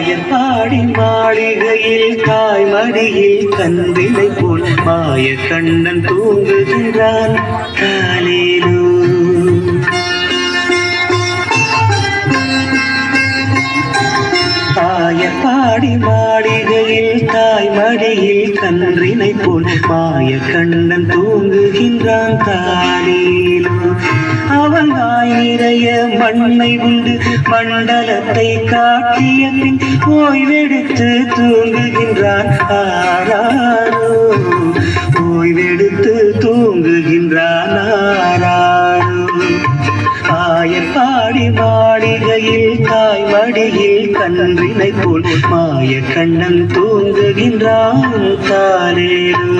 மாயத்தாடி மாளிகையில் தாய்மடியில் கந்தினை போல் மாய கண்ணன் தூங்குகிறான் காலேலோ. தாயத்தாடி மாளிகையில் தாய்மடியில் கன்றினை போல் மாய கண்ணன் தூங்குகின்றான். காலேலோ. நிறைய மண்ணை உண்டு. மண்டலத்தை காட்டிய பின் ஓய்வெடுத்து தூங்குகின்றான் ஆராரோ. ஓய்வெடுத்து தூங்குகின்றான் ஆராரோ. ஆயப்பாடி மாளிகையில் தாய் மடியில் கன்றினை போல் மாய கண்ணன் தூங்குகின்றான் தாலேலோ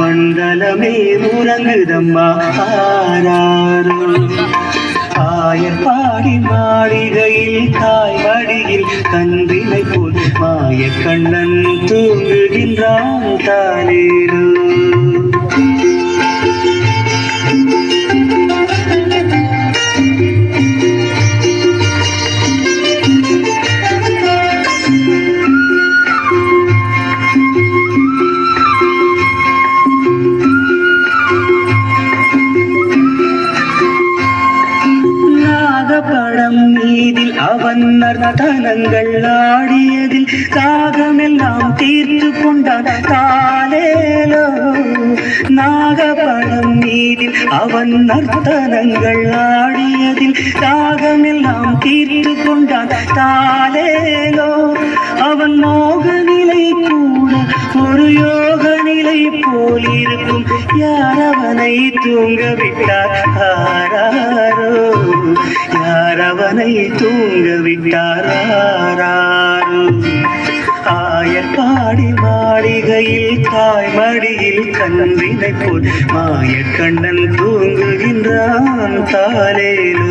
மண்டலமே உறங்குதம்மா ஆராரோ. ஆயர் பாடி மாளிகையில் தாய் மடியில் கன்றினை போல் மாய கண்ணன் தூங்குகின்றான் தானேரோ. மன்னர் தனங்கள் ஆடியதில் காகமெல்லாம் தீர்த்து கொண்டான் காலேலோ. நாகப்படம் மீதில் அவன் நர்த்தனங்கள் ஆடியதில் காகமெல்லாம் தீர்த்து கொண்டான் காலேலோ. அவன் மோக நிலை கூட ஒரு யோக நிலை போலிருக்கும். யார் அவனை தூங்க விட்டார் யார் தூங்க விட்டார் ஆராரோ ஆயர் பாடி மாளிகையில் தாய் மடியில் கன்றினை போல் மாயக்கண்ணன் தூங்குகின்றான் தாலேலு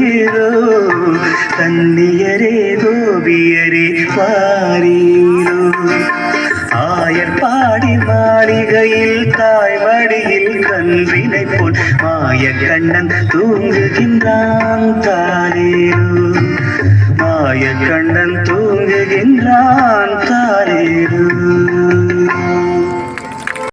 ஆயர் பாடி மாளிகையில் தாய் மடியில் கன்றினை போல் மாய கண்ணன் தூங்குகின்றான் தாரேரோ மாய கண்ணன் தூங்குகின்றான்